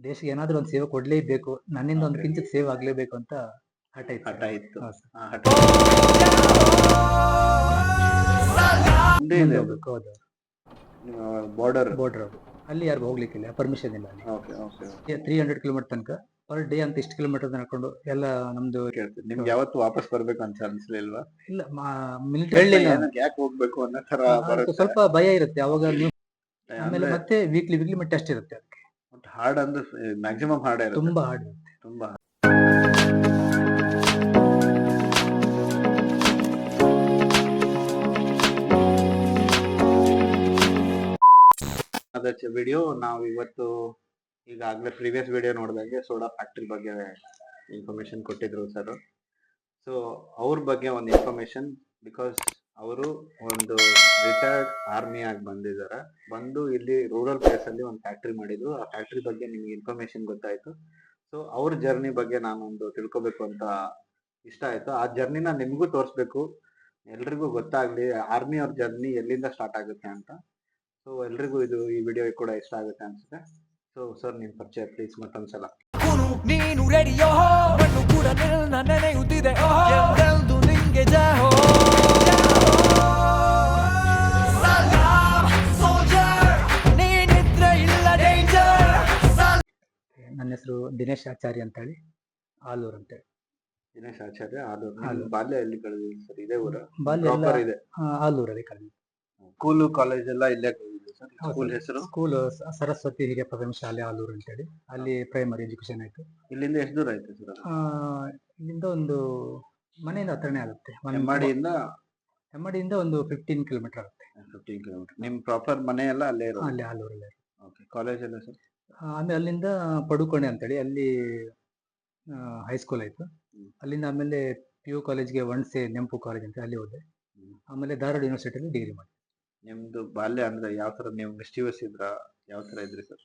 ದೇಶಕ್ಕೆ ಏನಾದ್ರೂ ಒಂದು ಸೇವೆ ಕೊಡ್ಲೇಬೇಕು ನನ್ನಿಂದ ಒಂದು. ಕಿಂಚಿತ್ ಸೇವೆ ಆಗ್ಲೇಬೇಕು ಅಂತ ಹಠ ಇತ್ತು. ಹಠ ಇತ್ತು. ಹೌದು ಸರ್. ಆ ಹಠ ಮುಂದೆ ಇದೆ ಅದು. ಹೋಗ್ಬೇಕು ಹೌದು. ಬಾರ್ಡರ್ ಬೋರ್ಡರ್ ಅಲ್ಲಿ ಯಾರು ಹೋಗ್ಲಿಕ್ಕಿಲ್ಲ ಪರ್ಮಿಷನ್ ಇಲ್ಲ ಅಲ್ಲಿ. Okay okay three hundred kilometre ತನಕ ಪರ್ ಡೇ ಅಂತ ಇಷ್ಟು ಕಿಲೋಮೀಟರ್ ನಡ್ಕೊಂಡು ಎಲ್ಲ ನಮ್ದು ಕೇಳ್ತೀನಿ. ನಿಮ್ಗೆ ಯಾವತ್ತು ವಾಪಸ್ ಬರ್ಬೇಕು ಅಂತ ಅನ್ಸ್ಲಿಲ್ವಾ ಇಲ್ಲ ಮಿಲಿಟರಿ ಯಾಕೆ ಹೋಗ್ಬೇಕು ಅನ್ನೋ ತರ ಬರುತ್ತೆ. ಸ್ವಲ್ಪ ಭಯ ಇರುತ್ತೆ ಅವಾಗ ನೀವು ಆಮೇಲೆ ಆಮೇಲೆ ಮತ್ತೆ ವೀಕ್ಲಿ ವೀಕ್ಲಿ ಟೆಸ್ಟ್ ಇರುತ್ತೆ ಅದಕ್ಕೆ. ಹಾರ್ಡ್ ಅಂದ್ರೆ ಮ್ಯಾಕ್ಸಿಮಮ್ ಹಾರ್ಡ್ ಇರುತ್ತೆ. ತುಂಬಾ ಹಾರ್ಡ್ ತುಂಬಾ ಅದಕ್ಕೆ ವಿಡಿಯೋ ನಾವು ಇವತ್ತು ಈಗಾಗಲೇ ಪ್ರೀವಿಯಸ್ ವಿಡಿಯೋ ನೋಡಿದಾಗೆ ಸೋಡಾ ಫ್ಯಾಕ್ಟ್ರಿ ಬಗ್ಗೆ ಇನ್ಫಾರ್ಮೇಶನ್ ಕೊಟ್ಟಿದ್ರು ಸರ್ ಸೊ ಅವ್ರ ಬಗ್ಗೆ ಒಂದು ಇನ್ಫಾರ್ಮೇಶನ್ ಬಿಕಾಸ್ ಅವರು ಒಂದು ರಿಟೈರ್ಡ್ ಆರ್ಮಿ ಆಗಿ ಬಂದಿದ್ದಾರೆ. ಬಂದು ಇಲ್ಲಿ ರೂರಲ್ ಪ್ಲೇಸ್ ಅಲ್ಲಿ ಒಂದು ಫ್ಯಾಕ್ಟ್ರಿ ಮಾಡಿದ್ರು. ಆ ಫ್ಯಾಕ್ಟ್ರಿ ಬಗ್ಗೆ ನಿಮ್ಗೆ ಇನ್ಫಾರ್ಮೇಶನ್ ಗೊತ್ತಾಯ್ತು. ಸೊ ಅವ್ರ ಜರ್ನಿ ಬಗ್ಗೆ ನಾನೊಂದು ತಿಳ್ಕೊಬೇಕು ಅಂತ ಇಷ್ಟ ಆಯ್ತು. ಆ ಜರ್ನಿನ ನಿಮಗೂ ತೋರಿಸ್ಬೇಕು. ಎಲ್ರಿಗೂ ಗೊತ್ತಾಗ್ಲಿ ಆರ್ಮಿ ಅವ್ರ ಜರ್ನಿ ಎಲ್ಲಿಂದ ಸ್ಟಾರ್ಟ್ ಆಗುತ್ತೆ ಅಂತ. ಸೊ ಎಲ್ರಿಗೂ ಇದು ಈ ವಿಡಿಯೋ ಕೂಡ ಇಷ್ಟ ಆಗುತ್ತೆ ಅನ್ಸುತ್ತೆ. ಸೊ ಸರ್ ನಿಮ್ ಪರಿಚಯ ಪ್ಲೀಸ್ ಮತ್ತೊಂದ್ಸಲ. ನೀನು ರೆಡಿಯೋ ನನ್ನ ಹೆಸರು ದಿನೇಶ್ ಆಚಾರ್ಯ ಅಂತ ಹೇಳಿ ಆಲೂರ್ ಅಂತ ಹೇಳಿ ದಿನೇಶ್ ಆಚಾರ್ಯ ಆಲೂರು. ಬಾಲ್ಯ ಎಲ್ಲಿ ಕಳೆದಿದೆ ಸರ್? ಇದೇ ಊರ? ಬಾಲ್ಯ ಎಲ್ಲ ಇದೆ. ಆ, ಆಲೂರಲ್ಲಿ ಕಳೆದ ಸ್ಕೂಲು ಕಾಲೇಜ್ ಎಲ್ಲ ಇಲ್ಲೇ ಸರ್? ಹೌದು. ಸ್ಕೂಲ್ ಹೆಸರು? ಸ್ಕೂಲ್ ಸರಸ್ವತಿ ಹಿರಿಯ ಪ್ರಥಮ ಶಾಲೆ ಆಲೂರು ಅಂತ ಹೇಳಿ ಅಲ್ಲಿ ಪ್ರೈಮರಿ ಎಜುಕೇಶನ್ ಆಯ್ತು. ಇಲ್ಲಿಂದ ಎಷ್ಟು ದೂರ ಆಯ್ತು ಸರ್ ಆ, ಇಲ್ಲಿಂದ ಒಂದು ಮನೆಯಿಂದ ಹತ್ರನೇ ಆಗುತ್ತೆ. ಒಂದು- ಹೆಮ್ಮಾಡಿಯಿಂದ ಹೆಮ್ಮಡಿಯಿಂದ ಒಂದು ಫಿಫ್ಟೀನ್ ಕಿಲೋಮೀಟರ್ ಆಗುತ್ತೆ. ಫಿಫ್ಟೀನ್ ಕಿಲೋಮೀಟರ್ ನಿಮ್ ಪ್ರಾಪರ್ ಮನೆ ಎಲ್ಲ ಅಲ್ಲೇ ಇರೋದು? ಅಲ್ಲಿ ಆಲೂರಲ್ಲೇ. ಓಕೆ ಕಾಲೇಜ್ ಎಲ್ಲ ಸರ್? ಆಮೇಲೆ ಅಲ್ಲಿಂದ ಪಡುಕೋಣೆ ಅಂತೇಳಿ ಅಲ್ಲಿ ಹೈಸ್ಕೂಲ್ ಆಯಿತು. ಅಲ್ಲಿಂದ ಆಮೇಲೆ ಪಿ ಯು ಕಾಲೇಜ್ಗೆ ವಣ್ಸೆ ನೆಂಪು ಕಾಲೇಜ್ ಅಂತ ಅಲ್ಲಿ ಹೋದೆ. ಆಮೇಲೆ ಧಾರವಾಡ ಯೂನಿವರ್ಸಿಟಿಯಲ್ಲಿ ಡಿಗ್ರಿ ಮಾಡಿದೆ. ನಿಮ್ದು ಬಾಲ್ಯ ಅಂದ್ರೆ ಯಾವ ತರ ನೀವು ಮಿಸ್ಟಿವಸ್ ಇದ್ರ ಯಾವ ತರ ಇದ್ರಿ ಸರ್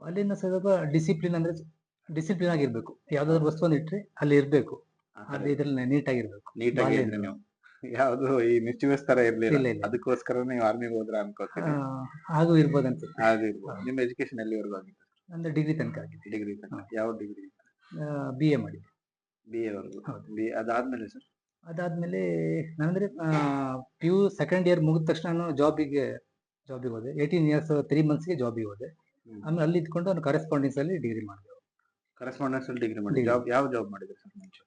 ಬಾಲ್ಯನ ಸ್ವಲ್ಪ ಡಿಸಿಪ್ಲಿನ್ ಅಂದ್ರೆ ಡಿಸಿಪ್ಲಿನ್ ಆಗಿರ್ಬೇಕು. ಯಾವ್ದಾದ್ರು ವಸ್ತು ಒಂದು ಇಟ್ರೆ ಅಲ್ಲಿ ಇರ್ಬೇಕು. ಅದು ಇದ್ರಲ್ಲಿ ನೀಟಾಗಿರ್ಬೇಕು. ನೀಟಾಗಿ ನೀವು. ಯಾವ್ದು ಈ ಮಿಸ್ಟಿವಸ್ ತರ ಇರ್ಲಿಲ್ಲ. ಇಲ್ಲ, ಇಲ್ಲ. ಅದಕ್ಕೋಸ್ಕರ ನೀವು ಆರ್ಮಿಗೆ ಹೋದ್ರ ಅನ್ಕೋತೀನಿ. ಹಾಗೂ ಇರ್ಬೋದು ಅನ್ಸುತ್ತೆ. ಹಾಗೂ ಇರ್ಬೋದು. ನಿಮ್ಮ ಎಜುಕೇಶನ್ ಎಲ್ಲಿವರೆಗೂ ಆಗಿತ್ತು? ನಂದು ಡಿಗ್ರಿ ತನಕ ಆಗಿದೆ ಡಿಗ್ರಿ ತನಕ. ಯಾವ ಡಿಗ್ರಿ ಬಿ ಎ ಮಾಡಿದೆ ಬಿ ಎ ವರೆಗೂ. ಹೌದು. ಬಿ ಅದಾದ್ಮೇಲೆ ಸರ್ ಅದಾದ್ಮೇಲೆ ನಾನಂದ್ರೆ ಪಿ ಯು ಸೆಕೆಂಡ್ ಇಯರ್ ಮುಗಿದ ತಕ್ಷಣ ನಾನು ಜಾಬಿಗೆ ಜಾಬಿಗೆ ಹೋದೆ. ಏಯ್ಟೀನ್ ಇಯರ್ಸ್ ತ್ರೀ ಮಂತ್ಸ್ಗೆ ಜಾಬಿಗೆ ಹೋದೆ. ಹ್ಮ್. ಆಮೇಲೆ ಅಲ್ಲಿ ಇದ್ಕೊಂಡು ನಾನು ಕರೆಸ್ಪಾಂಡೆನ್ಸ್ ಅಲ್ಲಿ ಡಿಗ್ರಿ ಮಾಡಿದೆ. ಕರೆಸ್ಪಾಂಡೆನ್ಸ್ ಅಲ್ಲಿ ಡಿಗ್ರಿ ಮಾಡಿ Degree. ಜಾಬ್ ಯಾವ ಜಾಬ್ ಮಾಡಿದ್ರಿ ಸರ್ ಮುಂಚೆ?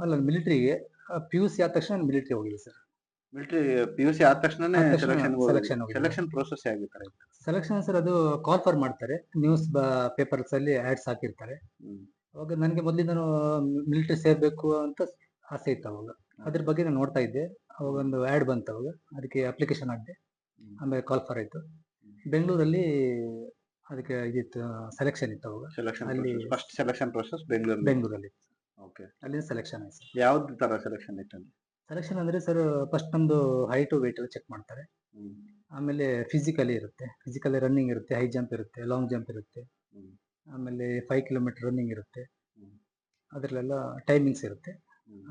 ಅಲ್ಲ ಮಿಲಿಟರಿಗೆ ಪಿ ಯು ಸಿ ಆದ ತಕ್ಷಣ ಮಿಲಿಟರಿ ಹೋಗಿಲ್ಲ sir military P U C ಆದ ತಕ್ಷಣನೇ ಆದ ತಕ್ಷಣ ಸೆಲೆಕ್ಷನ್ selection. ಸೆಲೆಕ್ಷನ್ ಪ್ರೋಸೆಸ್ ಆಗಿರ್ತಾರೆ ಸೆಲೆಕ್ಷನ್ ಸರ್ ಅದು ಕಾಲ್ ಫಾರ್ ಮಾಡ್ತಾರೆ. ನ್ಯೂಸ್ ಪೇಪರ್ಸ್ ಅಲ್ಲಿ ಆಡ್ಸ್ ಹಾಕಿರ್ತಾರೆ. ಹ್ಮ್. ಅವಾಗ ನನಗೆ ಮೊದಲಿಂದ ಮಿಲಿಟರಿ ಸೇರ್ಬೇಕು ಅಂತ ಆಸೆ ಇತ್ತು ಅವಾಗ. ಅದ್ರ ಬಗ್ಗೆ ನಾನು ನೋಡ್ತಾ ಇದ್ದೆ. ಅವಾಗ ಒಂದು ಆ್ಯಡ್ ಬಂತು ಅವಾಗ. ಅದಕ್ಕೆ ಅಪ್ಲಿಕೇಶನ್ ಹಾಕಿದೆ. ಆಮೇಲೆ ಕಾಲ್ ಫಾರ್ ಆಯ್ತು. ಬೆಂಗಳೂರಲ್ಲಿ ಅದಕ್ಕೆ ಇದಿತ್ತು ಸೆಲೆಕ್ಷನ್ ಇತ್ತು ಅವಾಗ. ಸೆಲೆಕ್ಷನ್ ಅಲ್ಲಿ- ಫಸ್ಟ್ ಸೆಲೆಕ್ಷನ್ ಪ್ರೋಸೆಸ್ ಬೆಂಗಳೂರು ಬೆಂಗಳೂರಲ್ಲಿ. ಓಕೆ ಅಲ್ಲಿ ಸೆಲೆಕ್ಷನ್ ಆಯ್ತು ಯಾವ ತರ ಸೆಲೆಕ್ಷನ್ ಇತ್ತು ಅಲ್ಲಿ? ಸೆಲೆಕ್ಷನ್ ಅಂದ್ರೆ ಸರ್ ಫಸ್ಟ್ ನಮ್ದು ಹೈಟು ವೇಟ್ ಎಲ್ಲ ಚೆಕ್ ಮಾಡ್ತಾರೆ. ಆಮೇಲೆ ಫಿಸಿಕಲಿ ಇರುತ್ತೆ. ಫಿಸಿಕಲಿ ರನ್ನಿಂಗ್ ಇರುತ್ತೆ ಹೈ ಜಂಪ್ ಇರುತ್ತೆ ಲಾಂಗ್ ಜಂಪ್ ಇರುತ್ತೆ. ಆಮೇಲೆ ಫೈವ್ ಕಿಲೋಮೀಟರ್ ರನ್ನಿಂಗ್ ಇರುತ್ತೆ. ಅದರಲ್ಲೆಲ್ಲ ಟೈಮಿಂಗ್ಸ್ ಇರುತ್ತೆ.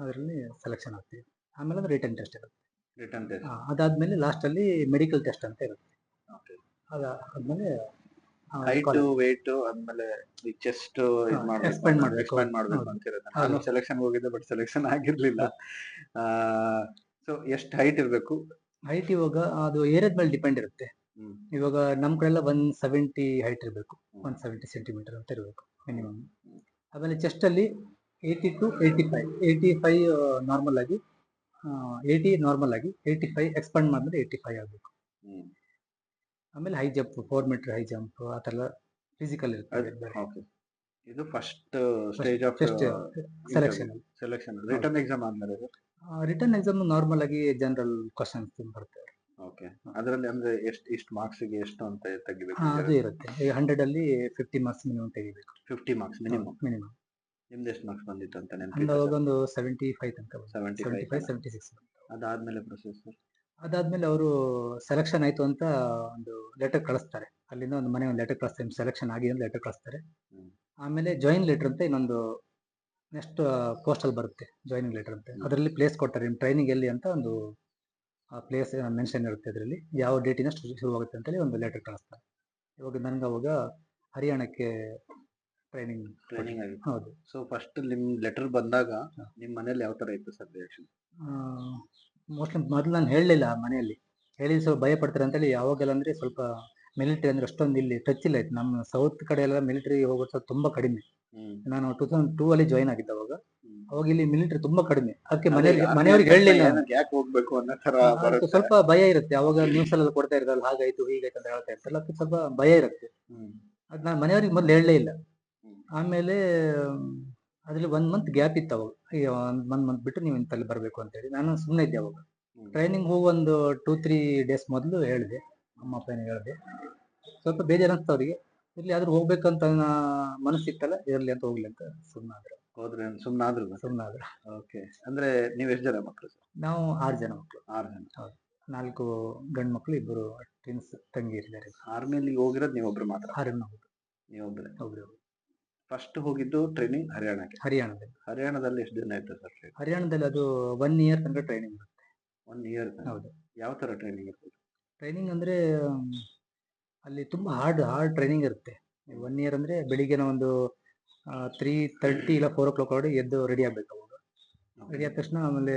ಅದರಲ್ಲಿ ಸೆಲೆಕ್ಷನ್ ಆಗ್ತೀವಿ ಆಮೇಲೆ ಅದು ರಿಟರ್ನ್ ಟೆಸ್ಟ್ ಇರುತ್ತೆ. ರಿಟರ್ನ್ ಟೆಸ್ಟ್ ಅದಾದ್ಮೇಲೆ ಲಾಸ್ಟ್ ಅಲ್ಲಿ ಮೆಡಿಕಲ್ ಟೆಸ್ಟ್ ಅಂತ ಇರುತ್ತೆ. ಓಕೆ ಅದಾದ್ಮೇಲೆ ಹೈಟ್ ವೇಟ್ ಆದ್ಮೇಲೆ ಈ ಚೆಸ್ಟ್ ಎಕ್ಸ್ಪೆಂಡ್ ಮಾಡ್ಬೇಕು expand ಮಾಡ್ಬೇಕು. ಎಕ್ಸ್ಪ್ಯಾಂಡ್ ಮಾಡ್ಬೇಕು ಹೌದು. ಅಂತ ಇರುತ್ತೆ ಹೌದು. ನಾನು ಸೆಲೆಕ್ಷನ್ ಹೋಗಿದ್ದೆ ಬಟ್ ಸೆಲೆಕ್ಷನ್ ಆಗಿರ್ಲಿಲ್ಲ ಸೊ ಎಷ್ಟು ಹೈಟ್ ಇರ್ಬೇಕು ಹೈಟ್ ಇವಾಗ ಅದು ಏರಿಯಾದ ಮೇಲೆ ಡಿಪೆಂಡ್ ಇರುತ್ತೆ ಇವಾಗ ನಮ್ ಕಡೆ ಎಲ್ಲ ಒನ್ ಸೆವೆಂಟಿ ಹೈಟ್ ಇರಬೇಕು. ಒನ್ ಸೆವೆಂಟಿ ಸೆಂಟಿಮೀಟರ್ ಅಂತ ಇರಬೇಕು ಮಿನಿಮಮ್. ಆಮೇಲೆ ಚೆಸ್ಟ್ ಅಲ್ಲಿ eighty to eighty five eighty five normal ಆಗಿ ಏಯ್ಟಿ ನಾರ್ಮಲ್ ಆಗಿ ಏಯ್ಟಿ ಫೈವ್ ಎಕ್ಸ್ಪಾಂಡ್ ಮಾಡಿದ್ರೆ ಏಯ್ಟಿ ಫೈವ್ ಆಗಬೇಕು. ಆಮೇಲೆ high jump four metre high jump ಆ ಥರ ಫಿಸಿಕಲ್ ಇರ್ತದೆ Okay. ಇದು first stage of first selection selection return exam ಆದ್ಮೇಲೆ ರಿಟರ್ನ್ ಎಕ್ಸಾಮ್ ನಾರ್ಮಲ್ ಆಗಿ ಜನರಲ್ ಕ್ವಶನ್ಸ್ ಬರುತ್ತೆ. ಓಕೆ ಅದರಲ್ಲಿ ಅಂದ್ರೆ ಎಷ್ಟು ಇಷ್ಟು ಮಾರ್ಕ್ಸ್ಗೆ ಎಷ್ಟು ಅಂತ ಆ, ಅದು ತೆಗಿಬೇಕು ಇರುತ್ತೆ. ಈಗ ಹಂಡ್ರೆಡ್ ಅಲ್ಲಿ ಫಿಫ್ಟಿ ಮಾರ್ಕ್ಸ್ ಮಿನಿಮಮ್ ತೆಗಿಬೇಕು. ಫಿಫ್ಟಿ ಮಾರ್ಕ್ಸ್ ಮಿನಿಮಮ್ ಮಿನಿಮಮ್ ನಿಮ್ದು ಎಷ್ಟು ಮಾರ್ಕ್ಸ್ ಬಂದಿತ್ತು ಅಂತ ನೆನಪು ಅವಾಗ ಒಂದು ಸೆವೆಂಟಿ ಫೈವ್ ತನಕ seventy seventy five five seventy six ಅದಾದ್ಮೇಲೆ ಪ್ರೊಸೆಸ್ ಅದಾದ್ಮೇಲೆ ಅವರು ಸೆಲೆಕ್ಷನ್ ಆಯ್ತು ಅಂತ ಒಂದು ಲೆಟರ್ ಕಳಿಸ್ತಾರೆ. ಅಲ್ಲಿಂದ ಒಂದು ಮನೆ ಒಂದು ಲೆಟರ್ ಕಳಿಸ್ತಾರೆ. ಸೆಲೆಕ್ಷನ್ ಆಗಿದೆ ಅಂತ ಲೆಟರ್ ಕಳಿಸ್ತಾರೆ. ಆಮೇಲೆ ಜಾಯಿನ್ ಲೆಟರ್ ಅಂತ ಇನ್ನೊಂದು ನೆಕ್ಸ್ಟ್ ಪೋಸ್ಟಲ್ ಬರುತ್ತೆ. ಜಾಯಿನಿಂಗ್ ಲೆಟರ್ ಅಂತ. ಅದರಲ್ಲಿ ಪ್ಲೇಸ್ ಕೊಡ್ತಾರೆ. ನಿಮ್ಮ ಟ್ರೈನಿಂಗ್ ಎಲ್ಲಿ ಅಂತ ಒಂದು ಪ್ಲೇಸ್ ಮೆನ್ಷನ್ ಇರುತ್ತೆ ಅದರಲ್ಲಿ. ಯಾವ ಡೇಟಿನ ಶುರುವಾಗುತ್ತೆ ಅಂತೇಳಿ ಒಂದು ಲೆಟರ್ ಕಳಿಸ್ತಾರೆ. ಇವಾಗ ನನಗೆ ಅವಾಗ ಹರಿಯಾಣಕ್ಕೆ ಟ್ರೈನಿಂಗ್ ಟ್ರೈನಿಂಗ್ ಆಗಿತ್ತು. ಹೌದು. ಸೊ ಫಸ್ಟ್ ನಿಮ್ಮ ಲೆಟರ್ ಬಂದಾಗ ನಿಮ್ಮ ಮನೇಲಿ ಯಾವ ತರ ಇತ್ತು ಸರ್ ರಿಯಾಕ್ಷನ್ ಮೋಸ್ಟ್ಲಿ ಮೊದಲು ನಾನು ಹೇಳಲಿಲ್ಲ ಮನೆಯಲ್ಲಿ. ಹೇಳಿ ಸ್ವಲ್ಪ ಭಯ ಪಡ್ತಾರೆ ಅಂತೇಳಿ ಯಾವಾಗೆಲ್ಲ ಅಂದರೆ ಸ್ವಲ್ಪ ಮಿಲಿಟರಿ ಅಂದ್ರೆ ಅಷ್ಟೊಂದು ಇಲ್ಲಿ ಟಚ್ ಇಲ್ಲ ಆಯ್ತು. ನಮ್ಮ ಸೌತ್ ಕಡೆ ಎಲ್ಲ ಮಿಲಿಟರಿ ಹೋಗೋದು ತುಂಬಾ ಕಡಿಮೆ. ನಾನು ಟೂ ತೌಸಂಡ್ ಟೂ ಅಲ್ಲಿ ಜಾಯ್ನ್ ಆಗಿದ್ದೆ ಅವಾಗ. ಅವಾಗ ಇಲ್ಲಿ ಮಿಲಿಟರಿ ತುಂಬಾ ಕಡಿಮೆ. ಅದಕ್ಕೆ ಅದೇ ಮನೆಯಲ್ಲಿ ಮನೆಯವ್ರಿಗೆ ಹೇಳಲಿಲ್ಲ ಯಾಕೆ ಹೋಗ್ಬೇಕು ಅನ್ನೋ ತರ ಸ್ವಲ್ಪ ಭಯ ಇರುತ್ತೆ. ಅವಾಗ ನ್ಯೂಸ್ ಎಲ್ಲ ಕೊಡ್ತಾ ಇರಲ್ಲ ಹಾಗಾಯ್ತು ಹೀಗಾಯ್ತು ಅಂತ ಹೇಳ್ತಾ ಇರ್ತಲ್ಲ ಅದಕ್ಕೆ ಸ್ವಲ್ಪ ಭಯ ಇರುತ್ತೆ. ಅದ್ ನಾನು ಮನೆಯವ್ರಿಗೆ ಮೊದಲು ಹೇಳಲೇ ಇಲ್ಲ. ಆಮೇಲೆ ಅದ್ರಲ್ಲಿ ಒಂದ್ ಮಂತ್ ಗ್ಯಾಪ್ ಇತ್ತು ಅವಾಗ. ಈಗ ಒಂದ್ ಮಂತ್ ಮಂತ್ ಬಿಟ್ಟು ನೀವು ಇಂತಲ್ಲಿ ಬರಬೇಕು ಅಂತ ಹೇಳಿ. ನಾನು ಸುಮ್ಮನೆ ಇದ್ದೆ ಅವಾಗ. ಟ್ರೈನಿಂಗ್ ಹೋಗಿ ಒಂದು ಟೂ ತ್ರೀ ಡೇಸ್ ಮೊದಲು ಹೇಳಿದೆ. ಅಮ್ಮ ಅಪ್ಪನಿಗೆ ಹೇಳಿದೆ ಸ್ವಲ್ಪ ಬೇಜಾರು ಅನ್ಸ್ತು ಅವರಿಗೆ ಇಲ್ಲಿ ಆದ್ರೂ ಹೋಗ್ಬೇಕಂತ ನಾ- ಮನಸ್ಸಿತ್ತಲ್ಲ ಇರಲಿ ಅಂತ ಹೋಗ್ಲಿ ಅಂತ ಸುಮ್ಮನಾದ್ರು ಹೋದ್ರೆ ಸುಮ್ಮನಾದ್ರು ಸುಮ್ಮನಾದ್ರು ಓಕೆ. ಅಂದ್ರೆ ನೀವು ಎಷ್ಟು ಜನ ಮಕ್ಕಳು ಸರ್? ನಾವು ಆರು ಜನ ಮಕ್ಕಳು ಆರು ಜನ. ನಾಲ್ಕು ಗಂಡು ಮಕ್ಕಳು ಇಬ್ಬರು ಟ್ವಿನ್ಸ್ ತಂಗಿ ಇದ್ದಾರೆ. ಆರ್ಮಿಲಿ ಹೋಗಿರೋದು ನೀವೊಬ್ರು ಮಾತ್ರ? ಆರು ಹೌದು ನೀವೊಬ್ರೆ. ಒಬ್ರು. ಫಸ್ಟ್ ಹೋಗಿದ್ದು ಟ್ರೈನಿಂಗ್ ಹರಿಯಾಣಕ್ಕೆ. ಹರಿಯಾಣದಲ್ಲಿ. ಹರಿಯಾಣದಲ್ಲಿ ಎಷ್ಟು ದಿನ ಆಯ್ತು ಸರ್ ಹರಿಯಾಣದಲ್ಲಿ ಅದು ಒನ್ ಇಯರ್ ತನಕ ಟ್ರೈನಿಂಗ್ ಇರುತ್ತೆ. ಒನ್ ಇಯರ್ ಹೌದು. ಯಾವ ತರ ಟ್ರೈನಿಂಗ್ ಇರ್ತದೆ ಟ್ರೈನಿಂಗ್ ಅಂದ್ರೆ ಅಲ್ಲಿ ತುಂಬಾ ಹಾರ್ಡ್ ಹಾರ್ಡ್ ಟ್ರೈನಿಂಗ್ ಇರುತ್ತೆ. ಒನ್ ಇಯರ್ ಅಂದ್ರೆ ಬೆಳಿಗ್ಗೆನ ಒಂದು ತ್ರೀ ತರ್ಟಿ ಇಲ್ಲ ಫೋರ್ ಓ ಕ್ಲಾಕ್ ಒಳಗಡೆ ಎದ್ದು ರೆಡಿ ಆಗ್ಬೇಕು ಅವಾಗ. ರೆಡಿ ಆದ ತಕ್ಷಣ ಆಮೇಲೆ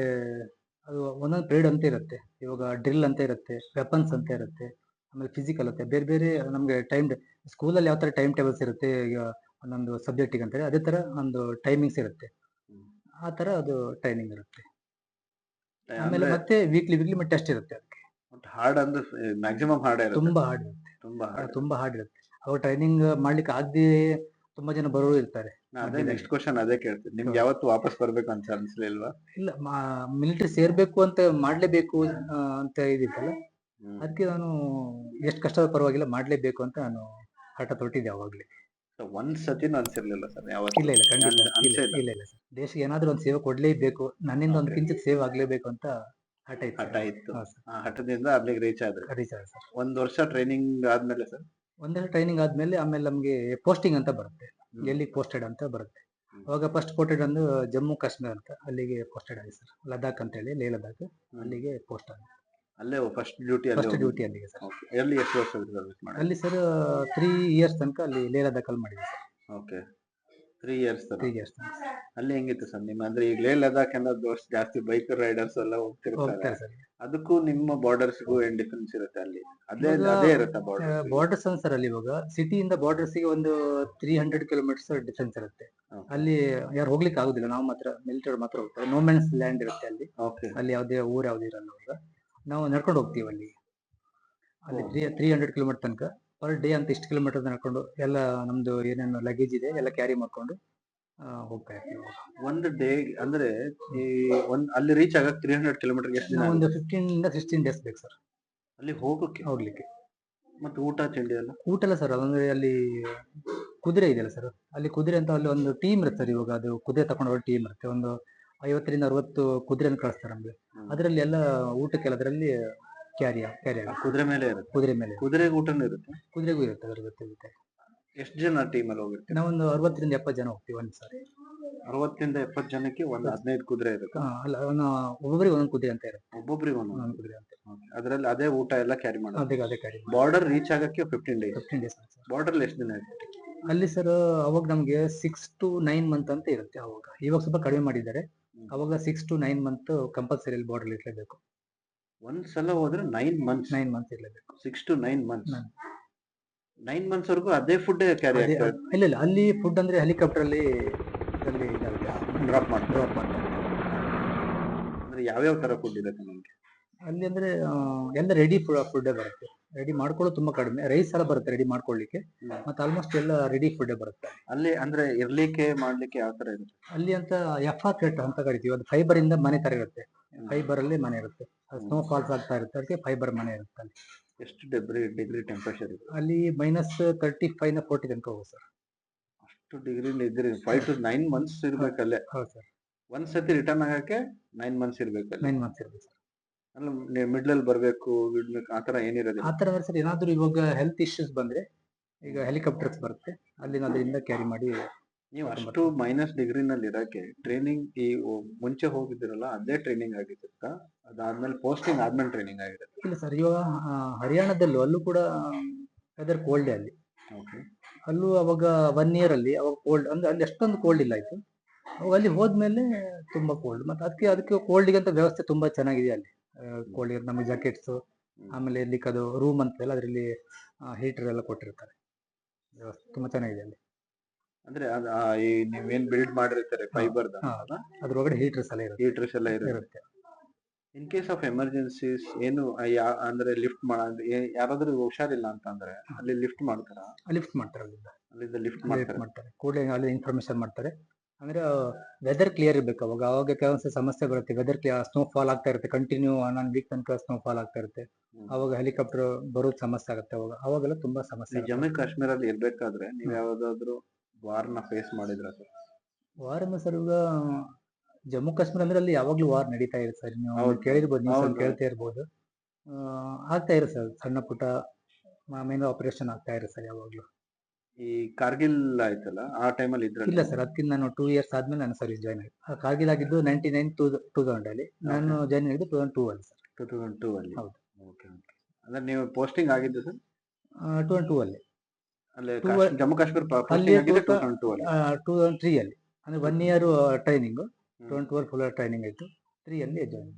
ಅದು ಒಂದೊಂದು ಪೀರಿಯಡ್ ಅಂತ ಇರುತ್ತೆ. ಇವಾಗ ಡ್ರಿಲ್ ಅಂತ ಇರುತ್ತೆ ವೆಪನ್ಸ್ ಅಂತ ಇರುತ್ತೆ ಆಮೇಲೆ ಫಿಸಿಕಲ್ ಅಂತ ಬೇರೆ ಬೇರೆ ನಮಗೆ ಟೈಮ್ ಸ್ಕೂಲಲ್ಲಿ ಯಾವ ಥರ ಟೈಮ್ ಟೇಬಲ್ಸ್ ಇರುತ್ತೆ ಈಗ ಒಂದೊಂದು ಸಬ್ಜೆಕ್ಟಿಗೆ ಅಂತೇಳಿ ಅದೇ ಥರ ಒಂದು ಟೈಮಿಂಗ್ಸ್ ಇರುತ್ತೆ. ಆ ಥರ ಅದು ಟ್ರೈನಿಂಗ್ ಇರುತ್ತೆ. ಆಮೇಲೆ ಮತ್ತೆ ವೀಕ್ಲಿ ವೀಕ್ಲಿ ಟೆಸ್ಟ್ ಇರುತ್ತೆ ಅದಕ್ಕೆ. ಹಾರ್ಡ್ ಅಂದ್ರೆ ಮ್ಯಾಕ್ಸಿಮಮ್ ಹಾರ್ಡ್ ಇರುತ್ತೆ. ತುಂಬಾ ಹಾರ್ಡ್ ಇರುತ್ತೆ. ತುಂಬಾ ತುಂಬಾ ಹಾರ್ಡ್ ಇರುತ್ತೆ. ಅವಾಗ ಟ್ರೈನಿಂಗ್ ಮಾಡ್ಲಿಕ್ಕೆ ಆಗದೆ ತುಂಬಾ ಜನ ಬರೋರು ಇರ್ತಾರೆ. ಅದೇ ನೆಕ್ಸ್ಟ್ ಕ್ವಶನ್ ಅದೇ ಕೇಳ್ತೀನಿ. ನಿಮ್ಗೆ ಯಾವತ್ತು ವಾಪಸ್ ಬರ್ಬೇಕು ಅಂತ ಅನ್ಸಲಿಲ್ವಾ ಇಲ್ಲ ಮಿಲಿಟರಿ ಸೇರ್ಬೇಕು ಅಂತ ಮಾಡ್ಲೇಬೇಕು ಅಂತ ಇದಿತ್ತಲ್ಲ. ಅದಕ್ಕೆ ನಾನು ಎಷ್ಟು ಕಷ್ಟದ ಪರವಾಗಿಲ್ಲ ಮಾಡ್ಲೇಬೇಕು ಅಂತ ನಾನು ಹಠ ತೊಟ್ಟಿದ್ದೆ ಅವಾಗ್ಲೇ. ಒಂದ್ ಸತಿನೂ ಅನ್ಸಿರ್ಲಿಲ್ಲ ಸರ್ ಯಾವ ಇಲ್ಲ ಇಲ್ಲ ಖಂಡಿತ. ಇಲ್ಲ ಇಲ್ಲ. ಸರ್ ದೇಶಕ್ಕೆ ಏನಾದ್ರೂ ಒಂದು ಸೇವೆ ಕೊಡ್ಲೇಬೇಕು ನನ್ನಿಂದ ಒಂದು. ಕಿಂಚಿತ್ ಸೇವೆ ಆಗ್ಲೇಬೇಕು ಅಂತ ಹಠ ಇತ್ತು ಹಠ ಇತ್ತು. ಹಾ, ಸರ್. ಆ ಹಠದಿಂದ ಅಲ್ಲಿಗೆ ರೀಚ್ ಆದ್ರೆ. ಖಂಡಿತ ಸರ್ ಸರ್ ಒಂದ್ ವರ್ಷ ಟ್ರೈನಿಂಗ್ ಆದ್ಮೇಲೆ ಸರ್ ಒಂದೆರಡು ಟ್ರೈನಿಂಗ್ ಆದ್ಮೇಲೆ ಆಮೇಲೆ ನಮ್ಗೆ ಪೋಸ್ಟಿಂಗ್ ಅಂತ ಬರುತ್ತೆ. ಎಲ್ಲಿ ಪೋಸ್ಟೆಡ್ ಅಂತ ಬರುತ್ತೆ. ಹ್ಮ್. ಅವಾಗ ಫಸ್ಟ್ ಪೋಸ್ಟೆಡ್ ಒಂದು ಜಮ್ಮು ಕಾಶ್ಮೀರ ಅಂತ ಅಲ್ಲಿಗೆ ಪೋಸ್ಟೆಡ್ ಆಗಿದೆ ಸರ್ ಲದಾಖ್ ಅಂತ ಹೇಳಿ ಲೇ ಲದಾಖ್ ಅಲ್ಲಿಗೆ ಪೋಸ್ಟ್ ಆಗಿ ಅಲ್ಲೇ ಫಸ್ಟ್ ಡ್ಯೂಟಿ ಫಸ್ಟ್ ಡ್ಯೂಟಿ ಅಲ್ಲಿಗೆ ಸರ್. ಎಲ್ಲಿ ಎಷ್ಟು ವರ್ಷ ಸರ್ವಿಸ್ ಮಾಡಿ ಅಲ್ಲಿ ಸರ್ ತ್ರೀ ಇಯರ್ಸ್ ತನಕ ಅಲ್ಲಿ ಲೇಹ್ ಲದಾಖ್ ಅಲ್ಲಿ ಮಾಡಿದ್ವಿ sir okay three years three years ತನಕ ಅಲ್ಲಿ ಹೆಂಗಿತ್ತು ಸರ್ ನಿಮ್ಮ ಅಂದ್ರೆ ಈಗ ಲೇ ಲದಾಖ್ ಎಲ್ಲ ದೋಸ್ತ್ ಜಾಸ್ತಿ ಬೈಕ್ ರೈಡರ್ಸ್ ಎಲ್ಲ ಹೋಗ್ತಿರ್ತಾರೆ. ಹೋಗ್ತಾರೆ ಸರ್. ಅದಕ್ಕೂ ನಿಮ್ಮ ಬಾರ್ಡರ್ಸ್ಗೂ ಏನ್ ಡಿಫ್ರೆನ್ಸ್ ಇರುತ್ತೆ ಅಲ್ಲಿ? ಅದೇ ಇವಾಗ, ಅದೇ ಇರುತ್ತೆ ಬಾರ್ಡರ್ ಬಾರ್ಡರ್ಸ್ ಸರ್ ಅಲ್ಲಿ ಇವಾಗ. ಸಿಟಿಯಿಂದ ಬಾರ್ಡರ್ಸ್ಗೆ ಒಂದು ತ್ರೀ ಹಂಡ್ರೆಡ್ ಕಿಲೋಮೀಟರ್ಸ್ ಡಿಫ್ರೆನ್ಸ್ ಇರುತ್ತೆ. ಅಲ್ಲಿ ಯಾರು ಹೋಗ್ಲಿಕ್ಕೆ ಆಗುದಿಲ್ಲ. ನಾವು ಮಾತ್ರ ಮಿಲಿಟರಿ ಮಾತ್ರ ಹೋಗ್ತಾರೆ. ನೋ ಲ್ಯಾಂಡ್ ಇರುತ್ತೆ ಅಲ್ಲಿ. ಓಕೆ ಅಲ್ಲಿ ಯಾವುದೇ ಊರ್ ಯಾವ್ದು ಇರಲ್ಲ ಅವಾಗ. ನಾವು ನಡ್ಕೊಂಡು ಹೋಗ್ತೀವಿ ಅಲ್ಲಿ. ಅಲ್ಲಿ. ತ್ರೀ ತ್ರೀ ಹಂಡ್ರೆಡ್ ಕಿಲೋಮೀಟರ್ ತನಕ. ಪರ್ ಡೇ ಅಂತ ಇಷ್ಟು ಕಿಲೋಮೀಟರ್ ನಡ್ಕೊಂಡು ಎಲ್ಲ ನಮ್ದು ಏನೇನು ಲಗೇಜ್ ಇದೆ ಎಲ್ಲ ಕ್ಯಾರಿ ಮಾಡ್ಕೊಂಡು ಹೋಗ್ತಾ ಇರ್ತೀವಿ. ಒಂದು ಡೇ ಅಂದ್ರೆ ಈ ಒಂದ್ ಅಲ್ಲಿ ರೀಚ್ ಆಗಕ್ಕೆ ತ್ರೀ ಹಂಡ್ರೆಡ್ ಕಿಲೋಮೀಟರ್ ಎಷ್ಟು ದಿನ ನಾವು ಒಂದು? ಫಿಫ್ಟೀನ್ ಇಂದ ಸಿಕ್ಸ್ಟೀನ್ ಡೇಸ್ ಬೇಕು ಸರ್ ಅಲ್ಲಿ ಹೋಗೋಕೆ ಹೋಗ್ಲಿಕ್ಕೆ. ಮತ್ತೆ ಊಟ ತಿಂಡಿ ಎಲ್ಲ? ಊಟ ಎಲ್ಲ ಸರ್ ಅಂದ್ರೆ ಅಲ್ಲಿ ಕುದುರೆ ಇದೆಯಲ್ಲ ಸರ್ ಅಲ್ಲಿ ಕುದುರೆ ಅಂತ ಅಲ್ಲಿ ಒಂದು ಟೀಮ್ ಇರುತ್ತೆ ಸರ್ ಇವಾಗ ಅದು ಕುದುರೆ ತಗೊಂಡು ಟೀಮ್ ಇರುತ್ತೆ. ಒಂದು ಐವತ್ತರಿಂದ ಅರವತ್ತು ಕುದುರೆನ ಕಳಿಸ್ತಾರೆ ನಮ್ಗೆ. ಅದರಲ್ಲಿ ಎಲ್ಲ ಊಟಕ್ಕೆಲ್ಲ ಅದರಲ್ಲಿ ಕ್ಯಾರಿ ಕ್ಯಾರಿ ಕುದ್ರೆ ಆಗುತ್ತೆ. ಕುದುರೆ ಮೇಲೆ ಇರುತ್ತೆ. ಕುದುರೆ ಮೇಲೆ ಕುದುರೆ ಊಟನೂ ಇರುತ್ತೆ? ಕುದುರೆಗೂ ಇರುತ್ತೆ ಅದ್ರ ಜೊತೆ ಜೊತೆ ಎಷ್ಟು ಜನ ಟೀಮ್ ಅಲ್ಲಿ ಹೋಗಿರ್ತೀವಿ ನಾವೊಂದು ಅರವತ್ತರಿಂದ ಎಪ್ಪತ್ತು ಜನ ಹೋಗ್ತೀವಿ ಒಂದು ಸಾರಿ. ಅರವತ್ತರಿಂದ ಎಪ್ಪತ್ತು ಜನಕ್ಕೆ ಒಂದು ಹದಿನೈದು ಕುದುರೆ ಇರುತ್ತೆ. ಅಲ್ಲ ಒಂದು ಒಬ್ಬೊಬ್ಬರಿಗೆ ಒಂದೊಂದು ಕುದುರೆ ಅಂತ ಇರುತ್ತೆ. ಒಬ್ಬೊಬ್ಬರಿಗೆ ಒಂದೊಂದು ಕುದುರೆ. ಅಂತ ಅದರಲ್ಲಿ ಅದೇ ಊಟ ಎಲ್ಲ ಕ್ಯಾರಿ ಮಾಡೋದು. ಅದೇ ಅದೇ ಕ್ಯಾರಿ ಬಾರ್ಡರ್ ರೀಚ್ ಆಗಕ್ಕೆ fifteen days fifteen days border ಎಷ್ಟು ದಿನ ಇರುತ್ತೆ? ಅಲ್ಲಿ ಸರ್ ಅವಾಗ ನಮಗೆ ಸಿಕ್ಸ್ ಟು ನೈನ್ ಮಂತ್ ಅಂತ ಇರುತ್ತೆ ಅವಾಗ. ಇವಾಗ ಸ್ವಲ್ಪ ಕಡಿಮೆ ಮಾಡಿದ್ದಾರೆ. ಅವಾಗ six to nine month compulsory ಅಲ್ಲಿ ಬಾರ್ಡರ್ ಇರಲೇಬೇಕು. ಒಂದ್ ಸಲ ಹೋದ್ರೆ ನೈನ್ ಮಂತ್ ನೈನ್ ಮಂತ್ ಇರಲೇಬೇಕು. Six to nine month. Nine months ವರೆಗೂ ಅದೇ ಫುಡ್ ಕ್ಯಾರಿ ಇಲ್ಲ ಇಲ್ಲ. ಅಲ್ಲಿ ಫುಡ್ ಅಂದ್ರೆ ಹೆಲಿಕಾಪ್ಟರ್ ಅಲ್ಲಿ ಡ್ರಾಪ್ ಮಾಡ್ತಾರೆ. ಡ್ರಾಪ್ ಮಾಡ್ತಾರೆ. ಅಂದ್ರೆ ಯಾವ್ಯಾವ ತರ ಫುಡ್ ಇದೆ ನಿಮ್ಗೆ ಅಲ್ಲಿ ಅಂದ್ರೆ ಆ, ಎಲ್ಲ ರೆಡಿ ಫುಡ್ ಬರುತ್ತೆ. ರೆಡಿ ಮಾಡ್ಕೊಳ್ಳೋದು ತುಂಬಾ ಕಡಿಮೆ. ರೈಸ್ ಎಲ್ಲ ಬರುತ್ತೆ ರೆಡಿ ಮಾಡ್ಕೊಳ್ಳಿಕ್ಕೆ. ಮತ್ತೆ ಆಲ್ಮೋಸ್ಟ್ ಎಲ್ಲ ರೆಡಿ ಫುಡ್ ಬರುತ್ತೆ. ಅಲ್ಲಿ ಅಂದ್ರೆ ಇರ್ಲಿಕ್ಕೆ ಮಾಡ್ಲಿಕ್ಕೆ ಯಾವ ತರ ಇರುತ್ತೆ? ಅಲ್ಲಿ ಅಂತ ಎಫ್ ಆರ್ ಸೆಟ್ ಅಂತ ಕರಿತೀವಿ. ಅದು ಫೈಬರ್ ಇಂದ ಮನೆ ತರ ಇರುತ್ತೆ. ಫೈಬರ್ ಅಲ್ಲಿ ಮನೆ ಇರುತ್ತೆ. ಸ್ನೋ ಫಾಲ್ಸ್ ಆಗ್ತಾ ಇರುತ್ತೆ. ಅದಕ್ಕೆ ಫೈಬರ್ ಮನೆ ಇರುತ್ತೆ ಅಲ್ಲಿ. ಎಷ್ಟು ಡಿಗ್ರಿ ಡಿಗ್ರಿ ಟೆಂಪರೇಚರ್ ಇದೆ? ಅಲ್ಲಿ ಮೈನಸ್ ತರ್ಟಿ ಫೈವ್ನ ಫೋರ್ಟಿ ತನಕ ಹೋಗುತ್ತೆ ಸರ್. ಅಷ್ಟು ಡಿಗ್ರಿ ಇದ್ರಿ ಫೈವ್ ಟು ನೈನ್ ಮಂತ್ಸ್ ಇರ್ಬೇಕಲ್ಲೇ. ಹೌದು ಸರ್. ಒಂದ್ಸತಿ ರಿಟರ್ನ್ ಆಗಕ್ಕೆ ನೈನ್ ಮಂತ್ಸ್ ಇರ್ಬೇಕು ನೈನ್ ಮಂತ್ಸ್ ಇರ್ಬೇಕು ಸರ್. ಅಲ್ಲಿ ಮಿಡ್ಲ್ ಅಲ್ಲಿ ಆ ಆತರ ಏನಿರೋದಿಲ್ಲ. ಆ ಅಂದ್ರೆ ಸರ್ ಏನಾದರೂ ಇವಾಗ ಹೆಲ್ತ್ ಇಶ್ಯೂಸ್ ಬಂದ್ರೆ ಈಗ ಹೆಲಿಕಾಪ್ಟರ್ಸ್ ಬರುತ್ತೆ. ಅಲ್ಲಿಂದ ಅದರಿಂದ ಕ್ಯಾರಿ ಮಾಡಿ ನೀವು ಅಷ್ಟು ಮೈನಸ್ ಡಿಗ್ರಿನಲ್ಲಿ ಇರಕ್ಕೆ ಟ್ರೈನಿಂಗ್ ಈ ಮುಂಚೆ ಹೋಗಿದ್ದೀರಲ್ಲ ಅದೇ ಟ್ರೈನಿಂಗ್ ಆಗಿರುತ್ತಾ ಅದಾದ್ಮೇಲೆ ಪೋಸ್ಟಿಂಗ್ ಆದ್ಮೇಲೆ ಟ್ರೈನಿಂಗ್ ಆಗಿರುತ್ತೆ ಇಲ್ಲ ಸರ್ ಇವಾಗ ಹರಿಯಾಣದಲ್ಲೂ ಅಲ್ಲೂ ಕೂಡ ವೆದರ್ ಕೋಲ್ಡ್ ಅಲ್ಲಿ. ಓಕೆ ಅಲ್ಲೂ ಅವಾಗ ಒನ್ ಇಯರ್ ಅಲ್ಲಿ ಅವಾಗ ಕೋಲ್ಡ್ ಅಂದ್ರೆ ಅಲ್ಲಿ ಅಷ್ಟೊಂದು ಕೋಲ್ಡ್ ಇಲ್ಲ ಆಯ್ತು. ಅಲ್ಲಿ ಹೋದ್ಮೇಲೆ ತುಂಬಾ ಕೋಲ್ಡ್ ಮತ್ತೆ ಅದಕ್ಕೆ ಅದಕ್ಕೆ ಕೋಲ್ಡಿಗೆ ಅಂತ ವ್ಯವಸ್ಥೆ ತುಂಬಾ ಚೆನ್ನಾಗಿದೆ ಅಲ್ಲಿ? ಕೋಲ್ಡ್ ನಮಗೆ ಜಾಕೆಟ್ಸು ಆಮೇಲೆ ಇಲ್ಲಿ ಅದು ರೂಮ್ ಅಂತ ಎಲ್ಲ ಅದರಲ್ಲಿ ಹೀಟರ್ ಎಲ್ಲ ಕೊಟ್ಟಿರ್ತಾರೆ. ವ್ಯವಸ್ಥೆ ತುಂಬಾ ಚೆನ್ನಾಗಿದೆ ಅಲ್ಲಿ. ಅಂದ್ರೆ ಅದ್ ಆ ಈ ನೀವೇನ್ ಬಿಲ್ಡ್ ಮಾಡಿರ್ತಾರೆ ಫೈಬರ್ ಅದ್ರೊಳಗಡೆ ಹೀಟರ್ಸ್ ಎಲ್ಲ ಇರುತ್ತೆ. ಹೀಟರ್ಸ್ ಎಲ್ಲ ಇರುತ್ತೆ. ಇನ್ ಕೇಸ್ ಆಫ್ ಎಮರ್ಜೆನ್ಸೀಸ್ ಏನು ಯಾ- ಅಂದ್ರೆ ಲಿಫ್ಟ್ ಮಾಡ ಏ- ಯಾರಾದ್ರೂ ಹುಷಾರಿಲ್ಲ ಅಂತ ಅಂದ್ರೆ ಅಲ್ಲಿ ಲಿಫ್ಟ್ ಮಾಡ್ತಾರ? ಲಿಫ್ಟ್ ಮಾಡ್ತಾರೆ ಅಲ್ಲಿಂದ. ಅಲ್ಲಿಂದ ಲಿಫ್ಟ್ ಲಿಫ್ಟ್ ಮಾಡ್ತಾರೆ. ಮಾಡ್ತಾರೆ. ಕೂಡಲೇ ಅಲ್ಲಿ ಇನ್ಫಾರ್ಮೇಶನ್ ಮಾಡ್ತಾರೆ. ಅಂದ್ರೆ ವೆದರ್ ಕ್ಲಿಯರ್ ಇರ್ಬೇಕು. ಅವಾಗ ಅವಾಗ ಕೆಲವೊಂದ್ಸಲ ಸಮಸ್ಯೆ ಬರುತ್ತೆ. ವೆದರ್ ಕ್ಲಿಯರ್ ಸ್ನೋ ಫಾಲ್ ಆಗ್ತಾ ಇರುತ್ತೆ. ಕಂಟಿನ್ಯೂ ಒನ್ ವೀಕ್ ತನಕ ಸ್ನೋ ಫಾಲ್ ಆಗ್ತಾ ಇರುತ್ತೆ. ಅವಾಗ ಹೆಲಿಕಾಪ್ಟರ್ ಬರೋದು ಸಮಸ್ಯೆ ಆಗುತ್ತೆ. ಅವಾಗ ಅವಾಗೆಲ್ಲ ತುಂಬಾ ಸಮಸ್ಯೆ ಜಮ್ಮು ಕಾಶ್ಮೀರ ಅಲ್ಲಿ ಇರ್ಬೇಕಾದ್ರೆ ನೀವ್. ಯಾವ್ದಾದ್ರು ವಾರ್ನ ಫೇಸ್ ಮಾಡಿದ್ರ ಸರ್? ವಾರನ ಸರ್ ಈಗ ಜಮ್ಮು ಕಾಶ್ಮೀರ ಅಂದ್ರೆ ಅಲ್ಲಿ ಯಾವಾಗ್ಲೂ ವಾರ್ ನಡೀತಾ ಇರುತ್ತೆ ಸರ್. ನೀವು ಹೌದು. ಕೇಳಿರ್ಬೋದು ನೀವು ಹೌದು. ಕೇಳ್ತಾ ಇರ್ಬೋದು. ಆ, ಆಗ್ತಾ ಇರುತ್ತೆ ಸರ್. ಸಣ್ಣ ಪುಟ್ಟ ಮೇನ್ ಆಪರೇಷನ್ ಆಗ್ತಾ ಇರುತ್ತೆ ಸರ್ ಯಾವಾಗ್ಲೂ. ಈ ಕಾರ್ಗಿಲ್ ಆಯ್ತಲ್ಲ ಆ ಟೈಮಲ್ಲಿ ಇದ್ರೆ ಇಲ್ಲ ಸರ್ ಅದಕ್ಕಿಂತ ನಾನು ಟೂ ಇಯರ್ಸ್ ಆದ್ಮೇಲೆ ನಾನು ಸರ್ವಿಸ್ ಜಾಯ್ನ್ ಆಗಿ ಕಾರ್ಗಿಲ್ ಆಗಿದ್ದು ninety nine two two thousand ಅಲ್ಲಿ. ನಾನು ಜಾಯ್ನ್ ಆಗಿದ್ದು ಟೂ ತೌಸಂಡ್ ಟೂ ಅಲ್ಲಿ ಸರ್. ಟೂ ತೌಸಂಡ್ ಟೂ ಅಲ್ಲಿ. ಹೌದು. ಓಕೆ ಓಕೆ ಅಂದ್ರೆ ನೀವು ಪೋಸ್ಟಿಂಗ್ ಆಗಿದ್ದು ಸರ್? ಟೂ ತೌಸಂಡ್ ಟೂ ಅಲ್ಲಿ. ಅಲ್ಲೇ Two ಜಮ್ಮು ಕಾಶ್ಮೀರ ಅಲ್ಲಿ ಆಗಿದೆ ಟೂ total- ತೌಸಂಡ್ ಟೂ ಅಲ್ಲಿ. ಟೂ ತೌಸಂಡ್ ತ್ರೀ ಅಲ್ಲಿ. ಅಂದ್ರೆ one year training two four full training ಆಯ್ತು. ತ್ರೀ ಅಲ್ಲಿ ಜಾಯ್ನ್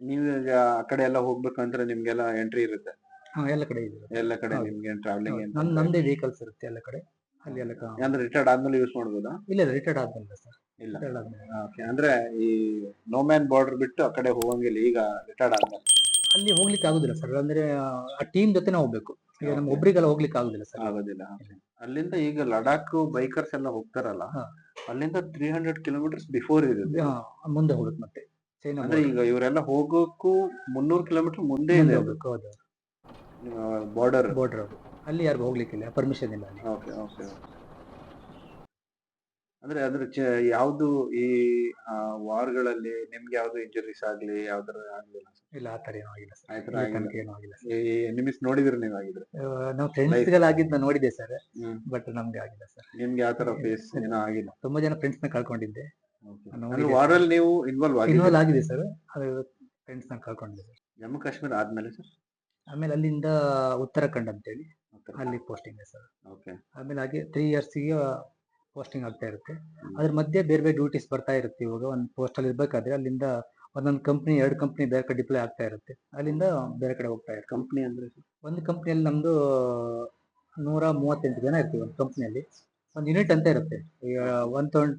ನೀವು ಈಗ ಆ ಕಡೆ ಎಲ್ಲ ಹೋಗ್ಬೇಕಂದ್ರೆ ನಿಮ್ಗೆಲ್ಲ ಎಂಟ್ರಿ ಇರುತ್ತೆ. ಹಾ ಎಲ್ಲ ಕಡೆ ಇದೆ. ಎಲ್ಲ ಕಡೆ. ನಿಮ್ಗೆ ಟ್ರಾವೆಲಿಂಗ್ ನಮ್ ನಮ್ದೇ ವೆಹಿಕಲ್ಸ್ ಇರುತ್ತೆ ಎಲ್ಲ ಕಡೆ. ಅಲ್ಲಿ ಎಲ್ಲ ಕ- ಅಂದ್ರೆ ರಿಟೈರ್ಡ್ ಆದ್ಮೇಲೆ ಯೂಸ್ ಮಾಡ್ಬೋದಾ? ಇಲ್ಲ ರಿಟೈರ್ಡ್ ಆದ್ಮೇಲೆ ಸರ್. ಇಲ್ಲ. ರಿಟೈರ್ಡ್ ಆದ್ಮೇಲೆ. Okay, ಅಂದ್ರೆ ಈ ನೋ ಮ್ಯಾನ್ ಬಾರ್ಡರ್ ಬಿಟ್ಟು ಆ ಕಡೆ ಹೋಗಂಗಿಲ್ಲ ಈಗ ರಿಟೈರ್ಡ್ ಆದ್ಮೇಲೆ. ಅಲ್ಲಿ ಹೋಗ್ಲಿಕ್ಕೆ ಆಗುದಿಲ್ಲ ಸರ್. ಅಂದ್ರೆ ಆ ಟೀಮ್ ಜೊತೆನೇ ಹೋಗ್ಬೇಕು. ಈಗ ನಮ್ಗೆ Okay. ಒಬ್ರಿಗೆಲ್ಲ ಹೋಗ್ಲಿಕ್ಕೆ ಆಗುದಿಲ್ಲ ಸರ್. ಆಗೋದಿಲ್ಲ. ಅಲ್ಲಿಂದ ಈಗ ಲಡಾಖ್ ಬೈಕರ್ಸ್ ಎಲ್ಲ ಹೋಗ್ತಾರಲ್ಲ ಹಾ. ಅಲ್ಲಿಂದ ತ್ರೀ ಹಂಡ್ರೆಡ್ ಕಿಲೋಮೀಟರ್ಸ್ ಬಿಫೋರ್ ಇದೆ ಮುಂದೆ ಹೋಗುತ್ತೆ ಮತ್ತೆ. ಚೈನಾ ಅಂದ್ರೆ ಈಗ ಇವರೆಲ್ಲ ಹೋಗೋಕ್ಕೂ ಮುನ್ನೂರು ಕಿಲೋಮೀಟರ್ ಮುಂದೆ ಇದೆ ಹೋಗ್ಬೇಕು ಹೌದು. ಬಾರ್ಡರ್ ಬಾರ್ಡರ್ ಅಲ್ಲಿ ಯಾರು ಹೋಗ್ಲಿಕ್ಕಿಲ್ಲ ಪರ್ಮಿಷನ್ ಇಲ್ಲ ಅಲ್ಲಿ. ಓಕೆ ಓಕೆ ಅಂದ್ರೆ ಅದ್ರ ಚ- ಯಾವ್ದು ಈ ವಾರ್ಗಳಲ್ಲಿ ನಿಮ್ಗೆ ಯಾವ್ದು ಇಂಜುರೀಸ್ ಆಗ್ಲಿ ಯಾವ್ದಾರ ಆಗ್ಲಿಲ್ಲ ಇಲ್ಲ ಆ ತರ ಏನೂ ಆಗಿಲ್ಲ ಸರ್. ಆ ಥರ ಇಲ್ಲಿ ಆಗಿಲ್ಲ. ತನಕ ಏನೂ ಆಗಿಲ್ಲ. ಈ ಎನಿಮಿಸ್ ನೋಡಿದ್ರಿ ನೀವು ಆಗಿದ್ರೆ ಆ, ನಾವು ಫ್ರೆಂಡ್ಸ್ ಆಗಿದ್ದ ಆಗಿದ್ದು ನೋಡಿದ್ದೆ ಸರ್ ಹ್ಮ್. ಬಟ್ ನಮ್ಗೆ ಆಗಿಲ್ಲ ಸರ್. ನಿಮ್ಗೆ ಯಾವ ತರ ಫೇಸ್ ಏನೋ ಆಗಿಲ್ಲ? ತುಂಬಾ ಜನ ಫ್ರೆಂಡ್ಸ್ನ ಕಳ್ಕೊಂಡಿದ್ದೆ. ಅಂದ್ರೆ ವಾರ್ ವಾರಲ್ಲಿ ನೀವು ಇನ್ವಾಲ್ವ್ ಇನ್ವಾಲ್ವ್ ಆಗಿದೆ ಸರ್ ಅದು ಫ್ರೆಂಡ್ಸ್ನ ಕಳ್ಕೊಂಡಿದ್ದೆ. ಸರ್ ಜಮ್ಮು ಕಾಶ್ಮೀರ ಆದ್ಮೇಲೆ ಸರ್? ಆಮೇಲೆ ಅಲ್ಲಿಂದ ಉತ್ತರಾಖಂಡ್ ಅಂತೇಳಿ ಅಲ್ಲಿ ಪೋಸ್ಟಿಂಗ್ ಸರ್ ಓಕೆ ಆಮೇಲೆ ಹಾಗೆ ತ್ರೀ ಇಯರ್ಸ್ಗೆ ಪೋಸ್ಟಿಂಗ್ ಆಗ್ತಾ ಇರುತ್ತೆ. ಅದ್ರ ಮಧ್ಯೆ ಬೇರೆ ಬೇರೆ ಡ್ಯೂಟೀಸ್ ಬರ್ತಾ ಇರುತ್ತೆ ಇವಾಗ. ಒಂದು ಪೋಸ್ಟ್ ಅಲ್ಲಿ ಇರ್ಬೇಕಾದ್ರೆ ಅಲ್ಲಿಂದ ಒಂದೊಂದು ಕಂಪ್ನಿ ಎರಡು ಕಂಪ್ನಿ ಬೇರೆ ಕಡೆ ಡಿಪ್ಲೈ ಆಗ್ತಾ ಇರುತ್ತೆ. ಅಲ್ಲಿಂದ ಬೇರೆ ಕಡೆ ಹೋಗ್ತಾ ಇರುತ್ತೆ. ಕಂಪ್ನಿ ಅಂದ್ರೆ? ಒಂದು ಕಂಪ್ನಿಯಲ್ಲಿ ನಮ್ದು ನೂರ ಮೂವತ್ತೆಂಟು ಜನ ಇರ್ತೀವಿ ಒಂದು ಕಂಪ್ನಿಯಲ್ಲಿ ಒಂದು ಯೂನಿಟ್ ಅಂತ ಇರುತ್ತೆ. ಈಗ ಒನ್ ತೌಸಂಡ್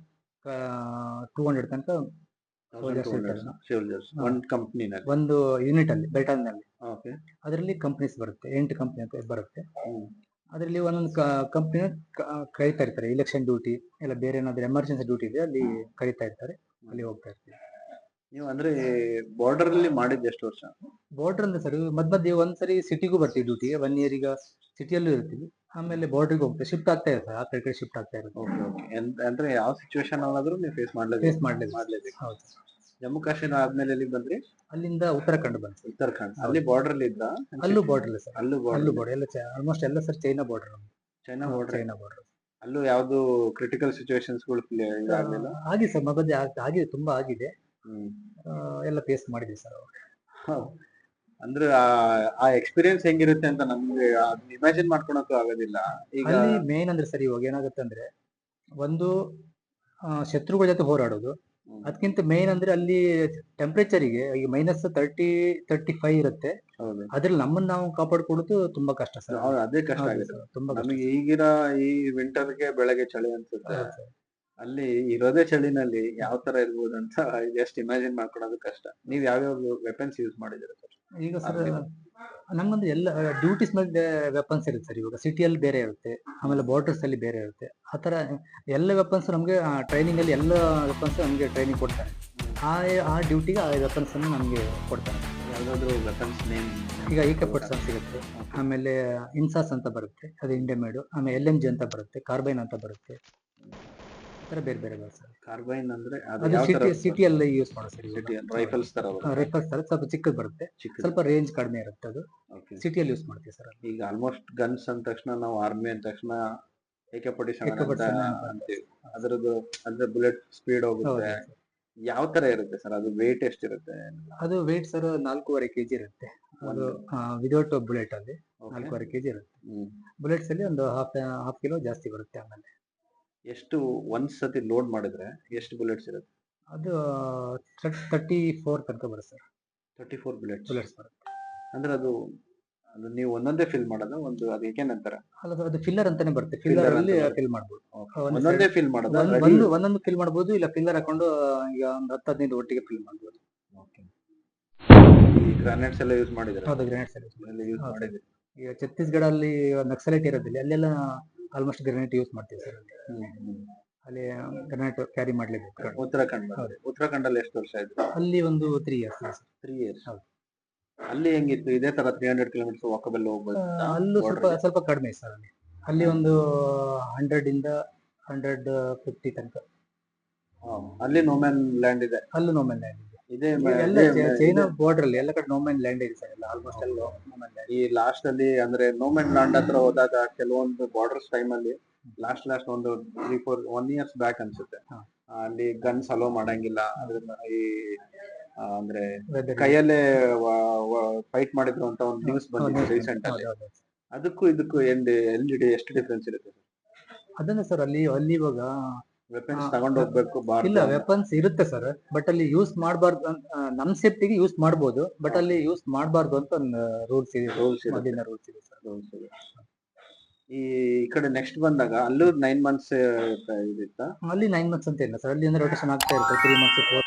ಟೂ ಹಂಡ್ರೆಡ್ ತನಕ Soldiers ಇರ್ತಾರೆ. ಸೋಲ್ಜರ್ಸ್ ಹಾ. ಒಂದ್ ಕಂಪ್ನಿನಲ್ಲಿ ಒಂದು ಯೂನಿಟ್ ಅಲ್ಲಿ ಬೆಲ್ಟಾನ್ನಲ್ಲಿ ಓಕೆ ಅದರಲ್ಲಿ ಕಂಪ್ನೀಸ್ ಬರುತ್ತೆ ಎಂಟು ಕಂಪ್ನಿ ಅಂತ ಬರುತ್ತೆ. ಅದರಲ್ಲಿ ಒಂದೊಂದು ಕಂಪ್ನಿನ ಕರೀತಾ ಇರ್ತಾರೆ ಇಲೆಕ್ಷನ್ ಡ್ಯೂಟಿ ಇಲ್ಲ ಬೇರೆ ಏನಾದ್ರೂ ಎಮರ್ಜೆನ್ಸಿ ಡ್ಯೂಟಿ ಇದೆ ಅಲ್ಲಿ ಕರೀತಾ ಇರ್ತಾರೆ ಅಲ್ಲಿ ಹೋಗ್ತಾ ಇರ್ತೀವಿ ನೀವು ಅಂದ್ರೆ ಬಾರ್ಡರ್ ಅಲ್ಲಿ ಮಾಡಿದ್ದು ಎಷ್ಟು ವರ್ಷ? ಬಾರ್ಡರ್ ಅಂದ್ರೆ ಸರ್ ಮಧ್ಯ ಮಧ್ಯೆ ಒಂದ್ಸರಿ ಸಿಟಿಗೂ ಬರ್ತೀವಿ ಡ್ಯೂಟಿಗೆ ಒನ್ ಇಯರ್ ಈಗ ಸಿಟಿಯಲ್ಲೂ ಇರ್ತೀವಿ. ಆಮೇಲೆ ಬಾರ್ಡರ್ಗೆ ಹೋಗುತ್ತೆ ಶಿಫ್ಟ್ ಆಗ್ತಾ ಇರುತ್ತೆ. ಆ ಕಡೆ ಶಿಫ್ಟ್ ಆಗ್ತಾ ಇರುತ್ತೆ. ಓಕೆ ಓಕೆ ಅಂದ್ರೆ ಯಾವ ಸಿಚುವೇಶನ್ ಆದ್ರೂ ನೀವು ಫೇಸ್ ಮಾಡ್ಲೇಬೇಕು. ಫೇಸ್ ಮಾಡ್ಲೇಬೇಕು. ಮಾಡ್ಲೇಬೇಕು. ಹೌದು. ಜಮ್ಮು ಕಾಶ್ಮೀರ ಆದ್ಮೇಲೆ ಎಲ್ಲಿಗೆ ಬಂದ್ರಿ? ಅಲ್ಲಿಂದ ಉತ್ತರಾಖಂಡ್ ಬಂತು ಉತ್ತರಾಖಂಡ್. ಅಲ್ಲಿ ಬಾರ್ಡರ್ ಅಲ್ಲಿ ಇದ್ರ ಅಲ್ಲೂ ಬಾರ್ಡರ್ ಇಲ್ಲ ಸರ್. ಅಲ್ಲೂ ಅಲ್ಲೂ ಬಾರ್ಡರ್ ಬಾರ್ಡರ್ ಎಲ್ಲ ಆಲ್ಮೋಸ್ಟ್ ಎಲ್ಲ sir China border China border China border ಅಲ್ಲೂ ಯಾವ್ದು ಕ್ರಿಟಿಕಲ್ ಸಿಚುವೇಶನ್ಸ್ ಆಗಿದೆ ಸರ್. ಆಗ್- ಆಗಿದೆ ತುಂಬಾ ಆಗಿದೆ. ಎಲ್ಲ ಫೇಸ್ ಮಾಡಿದೆ ಸರ್ ಹೌದ್. ಅಂದ್ರೆ ಆ- ಎಕ್ಸ್ಪೀರಿಯನ್ಸ್ ಹೆಂಗಿರುತ್ತೆ ಅಂತ ನಮ್ಗೆ ಇಮ್ಯಾಜಿನ್ ಮಾಡ್ಕೊಳಕ್ಕೂ ಆಗೋದಿಲ್ಲ. ಈಗ ಅಲ್ಲಿ ಮೇನ್ ಅಂದ್ರೆ ಸರಿ ಇವಾಗ ಏನಾಗುತ್ತೆ ಅಂದ್ರೆ ಒಂದು ಆ, ಶತ್ರುಗಳ ಜೊತೆ ಹೋರಾಡೋದು. ಹ್ಮ್. ಅದಕ್ಕಿಂತ ಮೇನ್ ಅಂದ್ರೆ ಅಲ್ಲಿ ಟೆಂಪರೇಚರಿಗೆ ಈಗ ಮೈನಸ್ ತರ್ಟಿ ತರ್ಟಿ ಫೈವ್ ಇರುತ್ತೆ. ಹೌದು. ಅದ್ರಲ್ಲಿ ನಮ್ಮನ್ನ ನಾವು ಕಾಪಾಡ್ಕೊಳ್ಳೋದು ತುಂಬಾ ಕಷ್ಟ ಸರ್. ಹೌದು, ಅದೇ ಕಷ್ಟ ಹೌದು ಆಗುತ್ತೆ. sir, ತುಂಬಾ ಕಷ್ಟ ನಮಗೆ ಈಗಿನ ಈ ವಿಂಟರ್ಗೆ ಬೆಳಗ್ಗೆ ಚಳಿ ಅನ್ಸುತ್ತೆ. ಹೌದು. ಅಲ್ಲಿ ಇರೋದೇ ಚಳಿನಲ್ಲಿ ಯಾವ ತರ ಇರ್ಬೋದು ಅಂತ ಜಸ್ಟ್ ಇಮ್ಯಾಜಿನ್ ಮಾಡ್ಕೊಳೋದು ಕಷ್ಟ. ನೀವ್ ಯಾವ್ಯಾವ ವೆಪನ್ಸ್ ಯೂಸ್ ಮಾಡಿದಿರ ಸರ್? ಈಗ ಸರ್ ನಮ್ಗೊಂದು ಎಲ್ಲ ಡ್ಯೂಟೀಸ್ ಮೇಲೆ ವೆಪನ್ಸ್ ಇರುತ್ತೆ ಸರ್ ಇವಾಗ. ಸಿಟಿಯಲ್ಲಿ ಬೇರೆ ಇರುತ್ತೆ ಆಮೇಲೆ ಬಾರ್ಡರ್ಸ್ ಅಲ್ಲಿ ಬೇರೆ ಇರುತ್ತೆ. ಆ ತರ ಎಲ್ಲ ವೆಪನ್ಸ್ ನಮಗೆ ಟ್ರೈನಿಂಗ್ ಅಲ್ಲಿ ಎಲ್ಲ ವೆಪನ್ಸ್ ನಮಗೆ ಟ್ರೈನಿಂಗ್ ಕೊಡ್ತಾರೆ. ಆ ಆ ಡ್ಯೂಟಿಗೆ ಆ ವೆಪನ್ಸ್ ಅನ್ನು ನಮಗೆ ಕೊಡ್ತಾರೆ. ಯಾವ್ದಾದ್ರು ವೆಪನ್ಸ್ ನೇಮ್ ಈಗ ಈ ಪಟ್ಸ್ ಅಂತ ಸಿಗುತ್ತೆ. ಆಮೇಲೆ ಇನ್ಸಾಸ್ ಅಂತ ಬರುತ್ತೆ ಅದು ಇಂಡಿಯಮೇಡು ಆಮೇಲೆ ಎಲ್ ಎಂ ಜಿ ಅಂತ ಬರುತ್ತೆ ಕಾರ್ಬೈನ್ ಅಂತ ಬರುತ್ತೆ. ಥರ ಬೇರೆ ಬೇರೆ ಸರ್ ಕಾರ್ಬೈನ್ ಅಂದ್ರೆ ಅದು ತರ ಸಿಟಿ ಸಿಟಿಯಲ್ಲಿ ಯೂಸ್ ಮಾಡೋ ಸರ್ ರೈಫಲ್ಸ್ ತರ ರೈಫಲ್ಸ್ ತರ ಸ್ವಲ್ಪ ಚಿಕ್ಕದು ಬರುತ್ತೆ. ಸ್ವಲ್ಪ ರೇಂಜ್ ಕಡಿಮೆ ಇರುತ್ತೆ ಅದು. ಸಿಟಿಯಲ್ಲಿ ಯೂಸ್ ಮಾಡ್ತೀವಿ ಸರ್ ಈಗ ಆಲ್ಮೋಸ್ಟ್ ಗನ್ಸ್ ಅಂದ ತಕ್ಷಣ ನಾವು ಆರ್ಮಿ ಅಂದ ತಕ್ಷಣ ಏಕೆ ಪೊಡಿ AK-47 ಅಂತ ಅಂತೀವಿ. ಅದರದ್ದು ಅಂದ್ರೆ ಬುಲೆಟ್ ಸ್ಪೀಡ್ ಹೋಗುತ್ತೆ. ಯಾವ ತರ ಇರುತ್ತೆ ಸರ್? ಅದು ವೇಟ್ ಎಷ್ಟಿರುತ್ತೆ? ಅದು ವೇಟ್ ಸರ್ ನಾಲ್ಕೂವರೆ ಕೆಜಿ ಇರುತ್ತೆ. ಅದು ವಿದೌಟ್ ಬುಲೆಟ್ ಅಲ್ಲಿ. ನಾಲ್ಕೂವರೆ ಕೆಜಿ ಇರುತ್ತೆ. ಬುಲೆಟ್ಸ್ ಅಲ್ಲಿ ಒಂದು ಹಾಫ್ ಹಾಫ್ ಕಿಲೋ ಜಾಸ್ತಿ ಬರುತ್ತೆ ಆಮೇಲೆ. ಎಷ್ಟು ಒಂದ್ ಸತಿ ಲೋಡ್ ಮಾಡಿದ್ರೆ ಎಷ್ಟು ಬುಲೆಟ್ಸ್ ಇರುತ್ತೆ? ಅದು ತರ್ಟಿ ಫೋರ್ ತನಕ ಬರುತ್ತೆ sir thirty four bullets bullets ಬರುತ್ತೆ. ಅಂದ್ರೆ ಅದು ಅದು ನೀವು ಒಂದೊಂದೇ ಫಿಲ್ ಮಾಡೋದು? ಒಂದು ಅದಕ್ಕೆ ನಂತರ ಅಲ್ಲ ಅದು ಫಿಲ್ಲರ್ ಅಂತಾನೆ ಬರುತ್ತೆ. ಫಿಲ್ಲರ್ ಅಲ್ಲಿ ಫಿಲ್ ಮಾಡ್ಬೋದು. ಒಂದೊಂದೇ ಫಿಲ್ ಮಾಡೋದು? ಒಂದ್- ಒಂದು ಒಂದೊಂದು ಫಿಲ್ ಮಾಡ್ಬೋದು ಇಲ್ಲ ಫಿಲ್ಲರ್ ಹಾಕೊಂಡು ಈಗ ಒಂದು ಹತ್ತು ಹದಿನೈದು ಒಟ್ಟಿಗೆ ಫಿಲ್ ಮಾಡ್ಬೋದು. ಈ ಗ್ರಾನೈಟ್ಸ್ ಎಲ್ಲ ಯೂಸ್ ಮಾಡಿದ್ರೆ ಹೌದು ಗ್ರಾನೈಟ್ಸ್ ಎಲ್ಲ ಯೂಸ್. ಮಾಡಿದ್ರೆ ಈಗ ಛತ್ತೀಸ್ಗಢ ಅಲ್ಲಿ ನಕ್ಸಲೈಟ್ ಇರೋದಿಲ್ಲ ಅಲ್ಲೆಲ್ಲ ಆಲ್ಮೋಸ್ಟ್ ಗ್ರಾನೈಟ್ ಯೂಸ್ ಮಾಡ್ತೀವಿ ಸರ್. ಅಲ್ಲಿ ಅಲ್ಲಿ ಗ್ರಾನೈಟ್ ಕ್ಯಾರಿ ಮಾಡ್ಲೇಬೇಕು ಉತ್ತರಾಖಂಡ್ ಹೌದು. ಉತ್ತರಾಖಂಡಲ್ಲಿ ಎಷ್ಟು ವರ್ಷ ಆಯ್ತು? ಅಲ್ಲಿ ಒಂದು ತ್ರೀ ಇಯರ್ಸ್ ತ್ರೀ ಇಯರ್ಸ್ ಹೌದು. ಅಲ್ಲಿ ಹೆಂಗಿತ್ತು? ಇದೇ ತರ ತ್ರೀ ಹಂಡ್ರೆಡ್ ಕಿಲೋಮೀಟರ್ ವಾಕಬಲ್ ಹೋಗ್ಬೋದು ಅಲ್ಲೂ ಸ್ವಲ್ಪ ಸ್ವಲ್ಪ ಕಡಿಮೆ ಸರ್ ಅಲ್ಲಿ. ಅಲ್ಲಿ ಒಂದು ಹಂಡ್ರೆಡ್ ಇಂದ ಹಂಡ್ರೆಡ್ ಫಿಫ್ಟಿ ತನಕ. ಅಲ್ಲಿ ನೋಮ್ಯಾನ್ ಲ್ಯಾಂಡ್ ಇದೆ. ಅಲ್ಲೂ ನೋಮ್ಯಾನ್ ಲ್ಯಾಂಡ್ ಇದೆ ಎಲ್ಲ ಚೈನಾ ಬಾರ್ಡರ್ ಅಲ್ಲಿ ಎಲ್ಲ ಕಡೆ ನೋಮನ್ ಲ್ಯಾಂಡ್ ಇದೆ ಸರ್ ಎಲ್ಲ ಆಲ್ಮೋಸ್ಟ್ ಎಲ್ಲ ನೋಮನ್ ಲ್ಯಾಂಡ್ ಈ ಲಾಸ್ಟ್ ಅಲ್ಲಿ ಅಂದ್ರೆ ನೋಮೆನ್ ಲ್ಯಾಂಡ್ ಹತ್ರ ಹೋದಾಗ ಕೆಲವೊಂದು ಬಾರ್ಡರ್ಸ್ ಟೈಮ್ ಅಲ್ಲಿ ಲಾಸ್ಟ್ ಲಾಸ್ಟ್ ಒಂದು three four one years back ಅನ್ಸುತ್ತೆ. ಅಲ್ಲಿ ಗನ್ಸ್ ಅಲೋ ಮಾಡಂಗಿಲ್ಲ. ಅದನ್ನ ಈ ಅಂದ್ರೆ ಕೈಯಲ್ಲೇ ಫೈಟ್ ಮಾಡಿದ್ರು ಅಂತ ಒಂದು ನ್ಯೂಸ್ ಬಂದಿದೆ ರೀಸೆಂಟ್ ಅಲ್ಲಿ. ಅದಕ್ಕೂ ಇದಕ್ಕೂ ಎಲ್ಲಿ ಎಲ್ ಡಿ ಎಷ್ಟು ಡಿಫ್ರೆನ್ಸ್ ಇರುತ್ತೆ ಅದನ್ನ ಸರ್ ಅಲ್ಲಿ ಅಲ್ಲಿ ಇವಾಗ ವೆಪನ್ಸ್. ತಗೊಂಡು ಹೋಗ್ಬೇಕು ಇಲ್ಲ ವೆಪನ್ಸ್ ಇರುತ್ತೆ ಸರ್ ಬಟ್ ಅಲ್ಲಿ ಯೂಸ್ ಮಾಡಬಾರ್ದು ನಮ್ ಸೇಫ್ಟಿಗೆ ಯೂಸ್ ಮಾಡಬಹುದು ಬಟ್ ಅಲ್ಲಿ ಯೂಸ್ ಮಾಡಬಾರ್ದು ಅಂತ ಒಂದು ರೂಲ್ಸ್ ಇದೆ ರೂಲ್ಸ್ ಇದೆ. ರೂಲ್ಸ್ ಇದೆ ಸರ್ ರೂಲ್ಸ್ ಇದೆ. ಈ ಈ ಕಡೆ ನೆಕ್ಸ್ಟ್ ಬಂದಾಗ ಅಲ್ಲೂ ನೈನ್ ಮಂತ್ಸ್ ಇದಿತ್ತ? ಅಲ್ಲಿ ನೈನ್ ಮಂತ್ಸ್ ಅಂತ ಇಲ್ಲ ಸರ್ ಅಲ್ಲಿ ಅಂದ್ರೆ ರೊಟೇಷನ್ ಆಗ್ತಾ ಇರುತ್ತೆ. Three months four